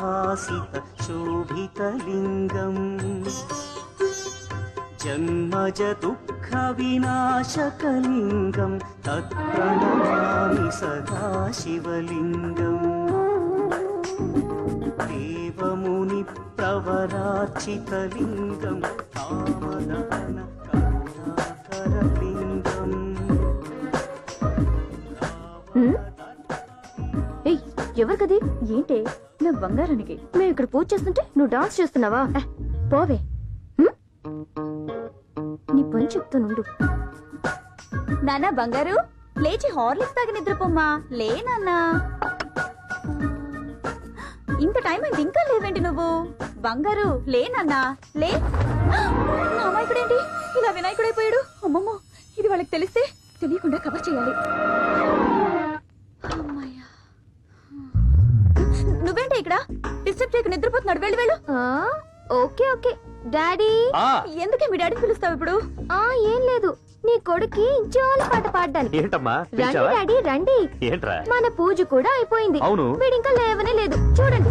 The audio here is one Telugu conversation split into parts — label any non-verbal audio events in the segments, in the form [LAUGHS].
నిర్మలభాసిత శోభితలింగం. జన్మజ దుఃఖ వినాశకలింగం తత్ప్రణమామి సదాశివలింగం. దేవముని ప్రవరార్చితలింగం కామదహన కరుణాకరలింగం. ఏయ్ ఎవరికది? ఏంటి? బంగారానికి. మేము ఇక్కడ పూజ చేస్తుంటే నువ్వు డాన్స్ చేస్తున్నావా? పోవే. నీ పని చెప్తానుండు నానా బంగారు లేచి హార్లిక్స్ తాగి నిద్రపోమ్మా. లే నాన్నా. ఇంత టైం అయింది ఇంకా లేవేంటి నువ్వు. బంగారు లే నాన్నా. లే. నా అమాయకుడేంటి ఇలా వినాయకుడైపోయాడు. అమ్మమ్మో ఇది వాళ్ళకి తెలిస్తే తెలియకుండా కవర్ చేయాలి. ఇక్కడ? డిస్టర్బ్ చేయకు నిద్రపోతున్నాడు. వెళ్ళి వెళ్ళు. Okay okay. డాడీ ఎందుకే మీ డాడీని పిలుస్తావు ఇప్పుడు? ఆ ఏం లేదు. నీ కొడుకి జోల పాట పాడడానికి. ఏంటమ్మా? రండి పిలిచావా? డాడీ రండి. ఏంట్రా? మన పూజ కూడా అయిపోయింది. అవును. వీడింకా లేవనే లేదు. చూడండి.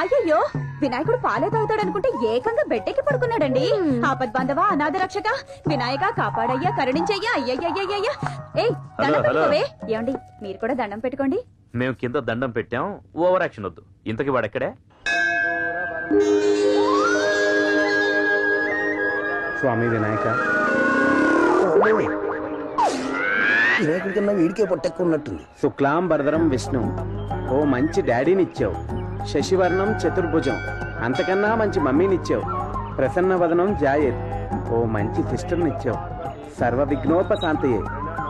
అయ్యయ్యో వినాయకుడు పాలే తాగుతాడు అనుకుంటే ఏకంగా బెడ్డెక్కి పడుకున్నాడండి. ఆపద్ బాంధవా అనాథ రక్షక? వినాయక కాపాడయ్యా కరుణించయ్యా అయ్యయ్యయ్యయ్యా ఏయ్ దండం. పెట్టుకోవే. ఏమండి మీరు కూడా దండం పెట్టుకోండి. మేము కింద దండం పెట్టాం ఓవర్ యాక్షన్ వద్దు. ఇంతకి వాడెక్కడే? స్వామి వినాయక. వినాయకుడి కన్నా వీడికే పొట్టెక్కున్నట్టుంది. శుక్లాం భరదరం విష్ణు. ఓ మంచి డాడీనిచ్చావు. శశివర్ణం చతుర్భుజం. అంతకన్నా మంచి మమ్మీనిచ్చావు. ప్రసన్న వదనం జాయేద్. ఓ మంచి సిస్టర్నిచ్చావు. సర్వ విఘ్నోపశాంతయే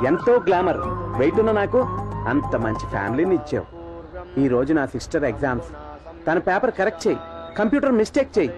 ఎంతో గ్లామర్. వెయిట్ ఉన్న నాకు అంత మంచి ఫ్యామిలీని ఇచ్చావు. ఈ రోజు నా సిస్టర్ ఎగ్జామ్స్. తన పేపర్ కరెక్ట్ చేయి. కంప్యూటర్ మిస్టేక్ చేయి.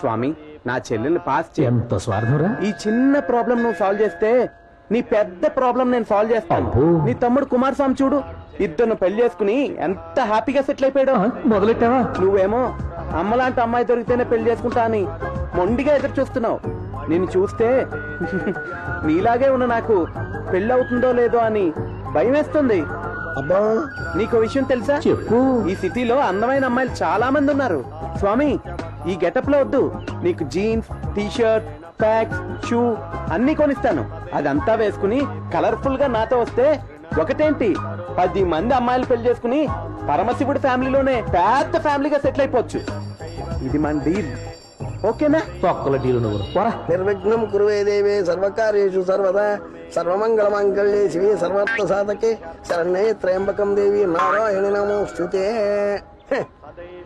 స్వామి నా చెల్లెల్ని పాస్ చేయ. ఎంత స్వార్థంరా? ఈ చిన్న ప్రాబ్లం నువ్వు సాల్వ్ చేస్తే నీ పెద్ద ప్రాబ్లం నేను సాల్వ్ చేస్తాను. అబ్బో. నీ తమ్ముడు కుమార్ స్వామి చూడు. ఇద్దరు పెళ్ళి చేసుకుని ఎంత హ్యాపీగా సెటిల్ అయిపోయాడు. మొదలెట్టావా? నువ్వేమో అమ్మలాంటి అమ్మాయి దొరికితేనే పెళ్ళి చేసుకుంటా అని మొండిగా ఎదురు చూస్తున్నావు. నేను చూస్తే [LAUGHS] నీలాగే ఉన్న నాకు పెళ్ళి అవుతుందో లేదో అని భయం వేస్తుంది అబ్బా నీకు విషయం తెలుసా? చెప్పు. ఈ సిటీలో అందమైన అమ్మాయిలు చాలా మంది ఉన్నారు. స్వామి ఈ గెటప్లో వద్దు. నీకు jeans T shirt packs shoe అన్ని కొనిస్తాను. అదంతా వేసుకుని కలర్ఫుల్గా నాతో వస్తే ఒకటేంటి? పది మంది అమ్మాయిలు పెళ్ళి చేసుకుని పరమశివుడి ఫ్యామిలీలోనే పెద్ద ఫ్యామిలీగా సెటిల్ అయిపోవచ్చు. ఇది మన డీల్. ఓకేనా? తొక్కల డీలు నువ్వు పోరా. నిర్విఘ్నం కురువే దేవే సర్వకార్యేషు సర్వదా. సర్వమంగళ మంగళ్యే శివే సర్వార్థ సాధకే. శరణ్యే త్రయంబకం దేవి నారాయణి నమోస్తుతే. హె,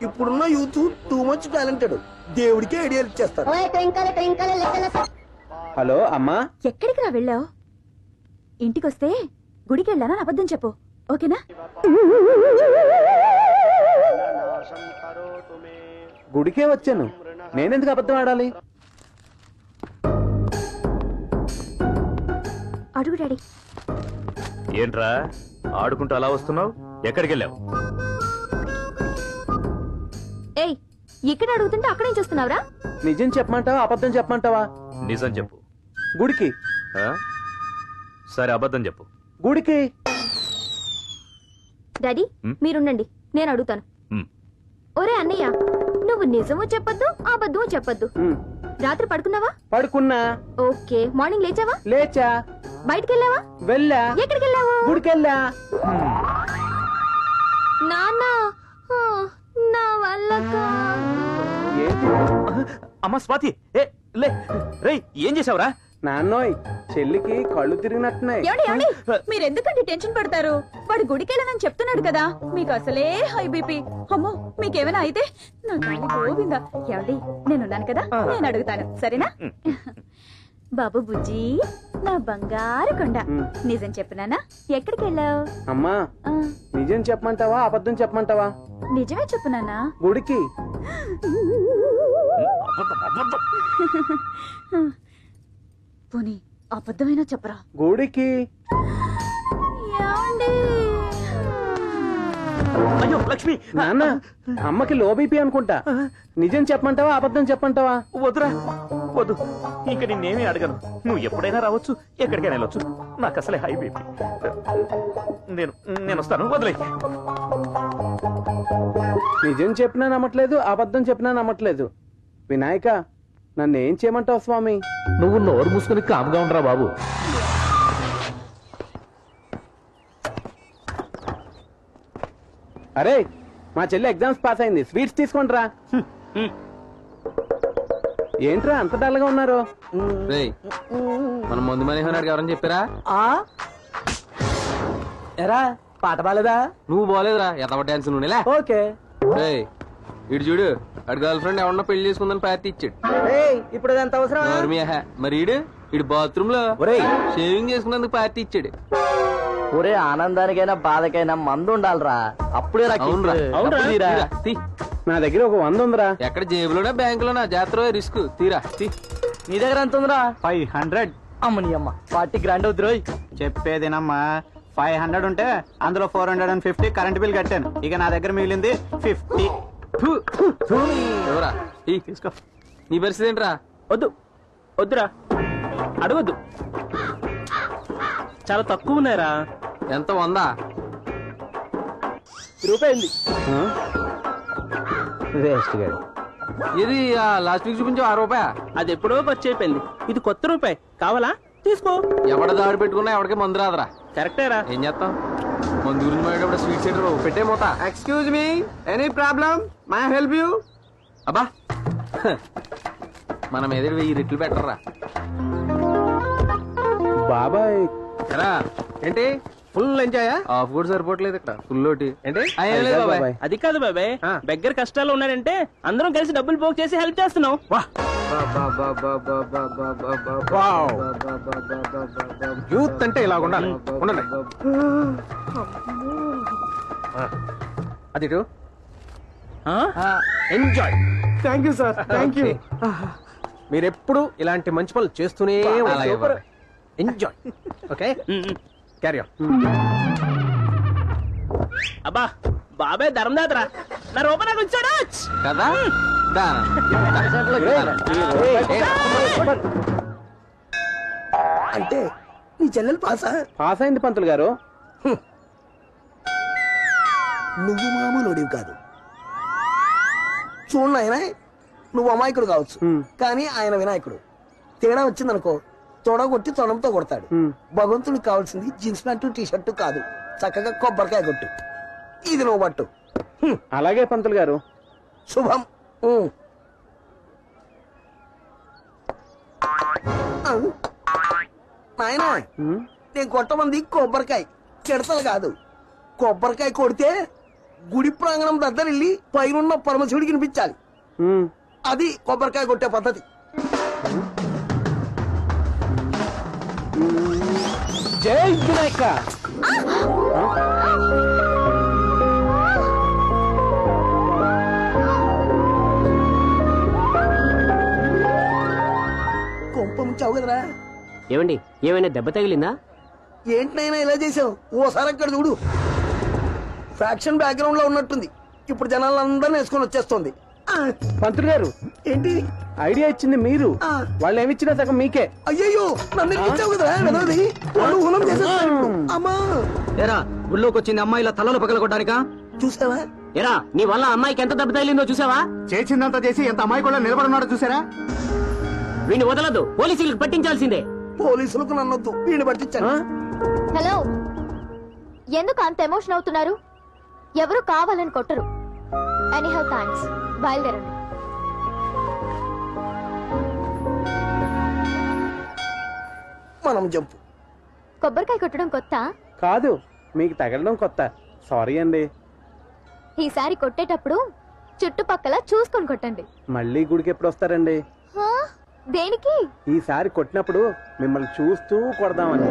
ఇప్పుడున్న యూత్ టూ మచ్ టాలెంటెడ్. దేవుడికే ఐడియాలు ఇచ్చేస్తారు హలో అమ్మా. ఎక్కడికి రా వెళ్ళావు? ఇంటికొస్తే గుడికి వెళ్ళానని అబద్ధం చెప్పు. ఓకేనా? గుడికే వచ్చాను. నేనెందుకు అబద్ధం ఆడాలి? అడుగు డాడీ. ఏంట్రా? ఆడుకుంటూ అలా వస్తున్నావు? ఎక్కడికి వెళ్ళావు ఏయ్ ఇక్కడ అడుగుతుంటే అక్కడేం చూస్తున్నావురా? నిజం చెప్పమంటావా అబద్ధం చెప్పమంటావా? నిజం చెప్పు. గుడికి. ఆ? సరే అబద్ధం చెప్పు. గుడికి. డాడీ హ్మ్? మీరుండండి నేను అడుగుతాను. హ్మ్. ఒరే అన్నయ్య నువ్వు నిజము చెప్పొద్దు అబద్ధము చెప్పొద్దు. రాత్రి పడుకున్నావా? పడుకున్నా. ఓకే మార్నింగ్ లేచావా? లేచా. బయటికి వెళ్ళావా వెళ్ళా. ఎక్కడికి వెళ్ళావు గుడికెళ్ళా నాన్న నా వల్ల అమ్మా స్వాతి ఏ లే రేయ్ ఏం చేసావురా? నాన్నోయ్ చెల్లికి కళ్ళు తిరిగినట్టున్నాయి. ఏమండి ఏమండి? మీరు ఎందుకండి టెన్షన్ పడతారు? వాడు గుడికి వెళ్ళనని చెప్తున్నాడు కదా. మీకు అసలే హై బీపీ. అమ్మో మీకేమైనా అయితే నా తల్లి గోవిందా. ఏమండి నేనున్నాను కదా నేను అడుగుతాను. సరేనా? బాబు బుజ్జి నా బంగారు కొండ. ఉమ్. నిజం చెప్పునానా ఎక్కడికి వెళ్ళావు అమ్మా నిజం చెప్పమంటావా అబద్ధం చెప్పమంటావా? నిజమే చెప్పునానా గుడికి. [LAUGHS] పోనీ అబద్ధమైనా చెప్పరా? గుడికి అయ్యో లక్ష్మి! నాన్న అమ్మకి లో బీపీ అనుకుంటా. నిజం చెప్పమంటావా అబద్ధం చెప్పమంటావా? వద్దురా వద్దు. ఇంక నిన్నేమీ అడగను. నువ్వు ఎప్పుడైనా రావచ్చు ఎక్కడికైనా వెళ్ళొచ్చు. నాకు అసలే హై బీపీ. నేను నేను వస్తాను వదిలే. నిజం చెప్పినా నమ్మట్లేదు అబద్ధం చెప్పినా నమ్మట్లేదు. వినాయక నన్ను ఏం చేయమంటావు స్వామి? నువ్వు నోరు మూసుకుని కామ్గా ఉండరా బాబు. అరే మా చెల్లి ఎగ్జామ్స్ పాస్ అయింది. స్వీట్స్ తీసుకుంట్రా ఏంట్రా అంత డల్గా ఉన్నారు? రేయ్ మన ముందు మనీ అడిగి ఎవరని చెప్పారా? ఎరా పాట బాలేదా నువ్వు బాలేదురా ఎతవ డాన్స్ నువ్వునేలే ఓకే. రేయ్ ఇటు చూడు అడు గర్ల్ ఫ్రెండ్ ఎవరన్నా పెళ్ళి చేసుకుందని పార్టీ ఇచ్చాడు. ఇప్పుడు ఎంత అవసరం. మరి ఈడు ఇడు బాత్రూమ్లో ఒరేయ్. షేవింగ్ చేసుకున్నందుకు పార్టీ ఇచ్చాడు. ఒరే ఆనందానికైనా బాధకైనా మందు ఉండాలిరా. అప్పుడే. నా దగ్గర ఒక వంద ఉందిరా. ఎక్కడ జేబులోనా బ్యాంకులోనా? జాతర రిస్క్. తీరా. తీ. నీ దగ్గర ఎంత ఉందిరా? Five hundred. అమ్మని అమ్మ. పార్టీ గ్రాండ్ అవుతురు చెప్పేదేనమ్మా. ఫైవ్ హండ్రెడ్ ఉంటే అందులో four hundred and fifty current bill కట్టాను. ఇక నా దగ్గర మిగిలింది ఫిఫ్టీ. ఎవరా? ఈ తీసుకో. నీ పరిస్థితి ఏంట్రా? వద్దు. వద్దురా. అడగొద్దు. చాలా తక్కువ ఉన్నాయరా. ఎంత వందా? రూపాయింది. వేస్ట్ ఇది లాస్ట్ వీక్ చూపించు ఆ రూపాయ? అది ఎప్పుడో ఖర్చు అయిపోయింది. ఇది కొత్త రూపాయి. కావాలా? తీసుకో. ఎవడ దాడి పెట్టుకున్నా ఎవడికి మందు రాదురా. కరెక్టేరా. ఏం చేస్తాం మందు గురించి మాట్లాడేటప్పుడు స్వీట్ సెంటర్ పెట్టే మూత. Excuse me any problem my help you అబ్బా. మనం ఎదురు వెయ్యి రెట్లు పెట్టరా బాబాయ్. ఎరా. ఏంటి? ఫుల్ ఎంజాయ్ ఆఫ్ కూడా సరిపోవట్లేదు ఇక్కడ ఫుల్ ఒకటి. అది కాదు బాబాయ్ దగ్గర కష్టాలు ఉన్నాడంటే అందరం కలిసి డబ్బులు పోగు చేసి హెల్ప్ చేస్తున్నాం యూత్ అంటే ఇలా ఉండాలి ఉండండి అది ఇటు. Enjoy thank you sir thank you మీరెప్పుడు ఇలాంటి మంచి పనులు చేస్తూనే. ఎంజాయ్ ఓకే క్యారీ అబ్బా బాబాయ్ ధర్మదాతరా. నా రూపాయి నాకు వచ్చాడు కదా. అంటే నీ చెల్లెలు పాసా? పాస్ అయింది పంతులు గారు. నువ్వు మామూలుడివి కాదు. చూడు ఆయన నువ్వు అమాయకుడు కావచ్చు. కానీ ఆయన వినాయకుడు. తేడా వచ్చిందనుకో తొడగొట్టి తొడంతో కొడతాడు. భగవంతుడికి కావాల్సింది జీన్స్ ప్యాంటు టీ షర్టు కాదు. చక్కగా కొబ్బరికాయ కొట్టు. ఇది నువ్వు పట్టు. అలాగే పంతులు గారు. శుభం. నాయనా నేను కొట్టమంది కొబ్బరికాయ. కెడతలు కాదు. కొబ్బరికాయ కొడితే గుడి ప్రాంగణం దగ్గర వెళ్ళి పైన పరమశివుడికి వినిపించాలి. అది కొబ్బరికాయ కొట్టే పద్ధతి. జై వినాయక. కొంప ముంచావు కదరా. ఏమండి ఏమైనా దెబ్బ తగిలిందా? ఏంటినైనా ఇలా చేసావు? ఓసారి అక్కడ చూడు. ఫ్యాక్షన్ బ్యాక్గ్రౌండ్లో ఉన్నట్టుంది. ఇప్పుడు జనాలందరినీ వేసుకొని వచ్చేస్తుంది. పంతులు గారు ఏంటి? ఐడియా ఇచ్చింది మీరు. వాళ్ళు ఏమిచ్చినా సగం మీకే. అయ్యయ్యో నన్ను ఇచ్చావు కదరా వినోది వాళ్ళు ఊనం చేసేస్తారు ఇప్పుడు. అమ్మా. ఎరా గుళ్ళోకి వచ్చింది అమ్మాయిల తలలు పగలగొట్టడానికా? చూసావా? ఎరా నీ వల్ల అమ్మాయికి ఎంత దెబ్బ తగిలిందో చూసావా? చేసిందంతా చేసి ఎంత అమ్మాయి కూడా నిలబడున్నాడో చూసారా? వీడిని వదలదు పోలీసులకు పట్టించాల్సిందే. పోలీసులకు నన్నొద్దు వీడిని పట్టించాను హలో ఎందుకు అంత ఎమోషన్ అవుతున్నారు? ఎవరు కావాలని కొట్టరు. ఎనీహౌ థ్యాంక్స్ బయలుదేరండి. మనం జంపు. కొబ్బరికాయ కొట్టడం కొత్త? కాదు మీకు తగలడం కొత్త. సారీ అండి. ఈసారి కొట్టేటప్పుడు చుట్టుపక్కల చూసుకొని కొట్టండి. మళ్ళీ గుడికి ఎప్పుడు వస్తారండి? హా? దేనికి? ఈసారి కొట్టినప్పుడు మిమ్మల్ని చూస్తూ కొడదామని.